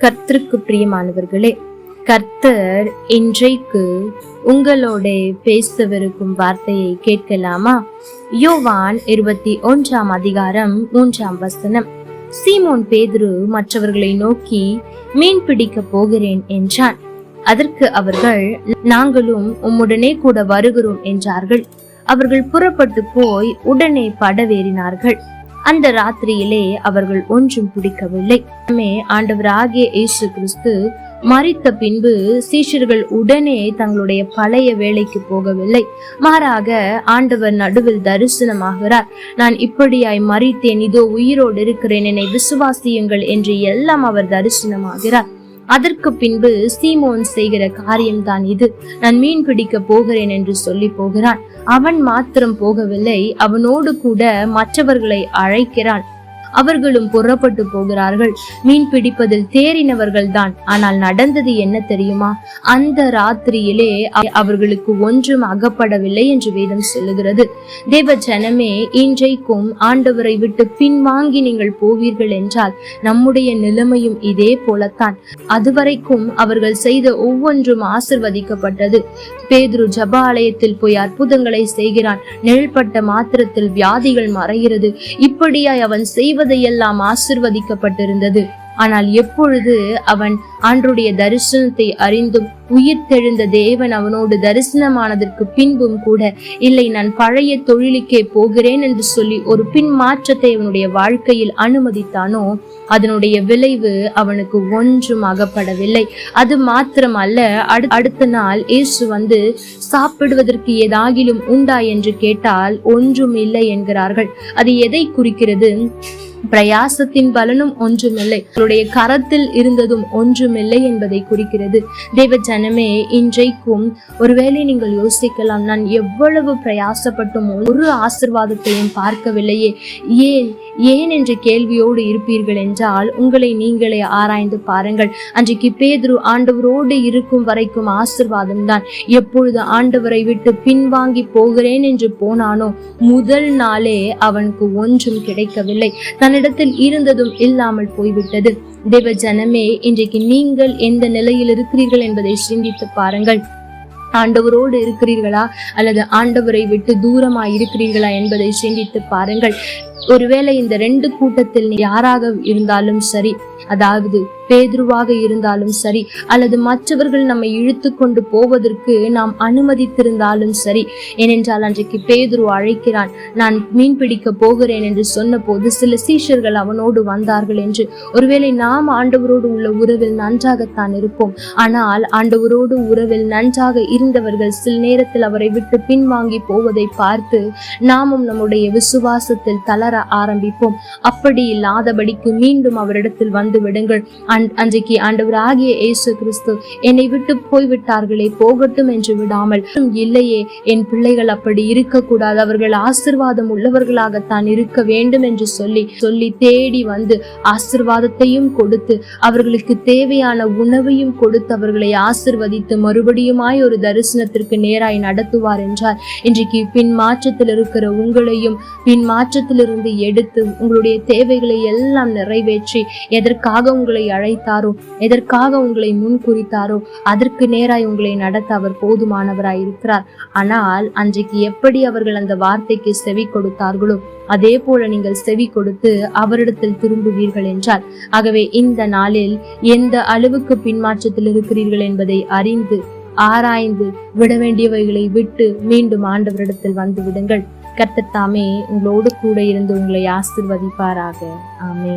கர்த்தருக்கு பிரியமானவர்களே கர்த்தர் இன்றைக்கு உங்களோட பேசவிருக்கும் வார்த்தையை கேட்கலாமா? யோவான் இருபத்தி ஒன்றாம் அதிகாரம் மூன்றாம் வசனம். சீமோன் பேதுரு மற்றவர்களை நோக்கி மீன் பிடிக்க போகிறேன் என்றான். அதற்கு அவர்கள் நாங்களும் உம்முடனே கூட வருகிறோம் என்றார்கள். அவர்கள் புறப்பட்டு போய் உடனே படவேறினார்கள். அந்த ராத்திரியிலே அவர்கள் ஒன்றும் பிடிக்கவில்லை ஆண்டவராகிய இயேசு கிறிஸ்து மறித்த பின்பு சீஷர்கள் உடனே தங்களுடைய பழைய வேலைக்கு போகவில்லை. மாறாக ஆண்டவர் நடுவில் தரிசனமாகிறார். நான் இப்படியாய் மறித்தேன் இதோ உயிரோடு இருக்கிறேன். என்னை விசுவாசியுங்கள் என்று எல்லாம் அவர் தரிசனமாகிறார். அதற்கு பின்பு சீமோன் செய்கிற காரியம்தான் இது. நான் மீன் பிடிக்க போகிறேன் என்று சொல்லி போகிறான். அவன் மாத்திரம் போகவில்லை அவனோடு கூட மற்றவர்களை அழைக்கிறான். அவர்களும் புறப்பட்டு போகிறார்கள். மீன் பிடிப்பதில் தேறினவர்கள் தான் ஆனால் நடந்தது என்ன தெரியுமா? அந்த ராத்திரியிலே அவர்களுக்கு ஒன்றும் அகப்படவில்லை என்று வேதம் சொல்லுகிறது. தேவ ஜனமே இன்றைக்கும் ஆண்டவரை விட்டு பின்வாங்கி நீங்கள் போவீர்கள் என்றால் நம்முடைய நிலைமையும் இதே போலத்தான். அதுவரைக்கும் அவர்கள் செய்த ஒவ்வொன்றும் ஆசிர்வதிக்கப்பட்டது. பேதுரு ஜப ஆலயத்தில் போய் அற்புதங்களை செய்கிறான். நெல்பட்ட மாத்திரத்தில் வியாதிகள் மறைகிறது. இப்படியாய் அவன் செய்வ செய்வதையெல்லாம் ஆசிர்வதிக்கப்பட்டிருந்தது. ஆனால் எப்பொழுது அவன் அன்றுடைய தரிசனத்தை அறிந்தும் உயிர் தெழுந்த தேவன் அவனோடு தரிசனமானதற்கு பின்பும் கூட இல்லை நான் பழைய தொழிலுக்கே போகிறேன் என்று சொல்லி ஒரு பின் மாற்றத்தை அவனுடைய வாழ்க்கையில் அனுமதித்தானோ? அதனுடைய விளைவு அவனுக்கு ஒன்றும் அகப்படவில்லை. அது மாத்திரம் அல்ல அடுத்த நாள் இயேசு வந்து சாப்பிடுவதற்கு ஏதாகிலும் உண்டா என்று கேட்டால் ஒன்றும் இல்லை என்கிறார்கள். அது எதை குறிக்கிறது? பிரயாசத்தின் பலனும் ஒன்றுமில்லை. அவருடைய கரத்தில் இருந்ததும் ஒன்றுமில்லை என்பதை குறிக்கிறது. தேவ ஜனமே இன்றைக்கும் ஒருவேளை நீங்கள் யோசிக்கலாம் நான் எவ்வளவு பிரயாசப்பட்டும் ஒரு ஆசிர்வாதத்தையும் பார்க்கவில்லையே. ஏன் ஏன் என்ற கேள்வியோடு இருப்பீர்கள் என்றால் உங்களை நீங்களே ஆராய்ந்து பாருங்கள். அன்றைக்கு பேதுரு ஆண்டவரோடு இருக்கும் வரைக்கும் ஆசிர்வாதம் தான். எப்பொழுது ஆண்டவரை விட்டு பின்வாங்கி போகிறேன் என்று போனானோ முதல் நாளே அவனுக்கு ஒன்றும் கிடைக்கவில்லை. தன்னிடத்தில் இருந்ததும் இல்லாமல் போய்விட்டது. தேவ ஜனமே இன்றைக்கு நீங்கள் எந்த நிலையில் இருக்கிறீர்கள் என்பதை சிந்தித்து பாருங்கள். ஆண்டவரோடு இருக்கிறீர்களா? அல்லது ஆண்டவரை விட்டு தூரமாக இருக்கிறீர்களா என்பதை சிந்தித்து பாருங்கள். ஒருவேளை இந்த ரெண்டு கூட்டத்தில் யாராக இருந்தாலும் சரி அதாவது பேதுருவாக இருந்தாலும் சரி அல்லது மற்றவர்கள் நம்மை இழுத்து கொண்டு போவதற்கு நாம் அனுமதித்திருந்தாலும் சரி. ஏனென்றால் அன்றைக்கு பேதுரு அழைக்கிறான் நான் மீன் பிடிக்க போகிறேன் என்று சொன்னபோது சில சீஷர்கள் அவனோடு வந்தார்கள் என்று. ஒருவேளை நாம் ஆண்டவரோடு உள்ள உறவில் நன்றாகத்தான் இருப்போம். ஆனால் ஆண்டவரோடு உறவில் நன்றாக இருந்தவர்கள் சில நேரத்தில் அவரை விட்டு பின்வாங்கி போவதை பார்த்து நாமும் நம்முடைய விசுவாசத்தில் தளர ஆரம்பிப்போம். அப்படி இல்லாதபடிக்கு மீண்டும் அவரிடத்தில் வந்து விடுங்கள். அன்றைக்கு ஆண்டவர் ஆகிய இயேசு கிறிஸ்து என்னை விட்டு போய்விட்டார்களே போகட்டும் என்று விடாமல். இல்லையே என் பிள்ளைகள் அப்படி இருக்கக்கூடாது. அவர்கள் ஆசிர்வாதம் உள்ளவர்களாகத்தான் இருக்க வேண்டும் என்று சொல்லி சொல்லி தேடி வந்து ஆசிர்வாதத்தையும் கொடுத்து அவர்களுக்கு தேவையான உணவையும் கொடுத்து அவர்களை ஆசிர்வதித்து மறுபடியுமாய் ஒரு தரிசனத்திற்கு நேராய் நடத்துவார் என்றார். இன்றைக்கு பின் மாற்றத்தில் இருக்கிற உங்களையும் பின் மாற்றத்திலிருந்து எடுத்து உங்களுடைய தேவைகளை எல்லாம் நிறைவேற்றி எதற்காக உங்களை அழைத்தாரோ எதற்காக உங்களை முன் குறித்தாரோ அதற்கு நேராய் உங்களை நடத்த அவர் போதுமானவராய் இருக்கிறார். ஆனால் அன்றைக்கு எப்படி அவர்கள் அந்த வார்த்தைக்கு செவி கொடுத்தார்களோ அதே போல நீங்கள் செவி கொடுத்து அவரிடத்தில் திரும்புவீர்கள் என்றார். ஆகவே இந்த நாளில் எந்த அளவுக்கு பின்மாற்றத்தில் இருக்கிறீர்கள் என்பதை அறிந்து ஆராய்ந்து விட வேண்டியவைகளை விட்டு மீண்டும் ஆண்டவரிடத்தில் வந்து விடுங்கள். கர்த்தத்தாமே உங்களோடு கூட இருந்து உங்களை ஆசிர்வதிப்பாராக. ஆமே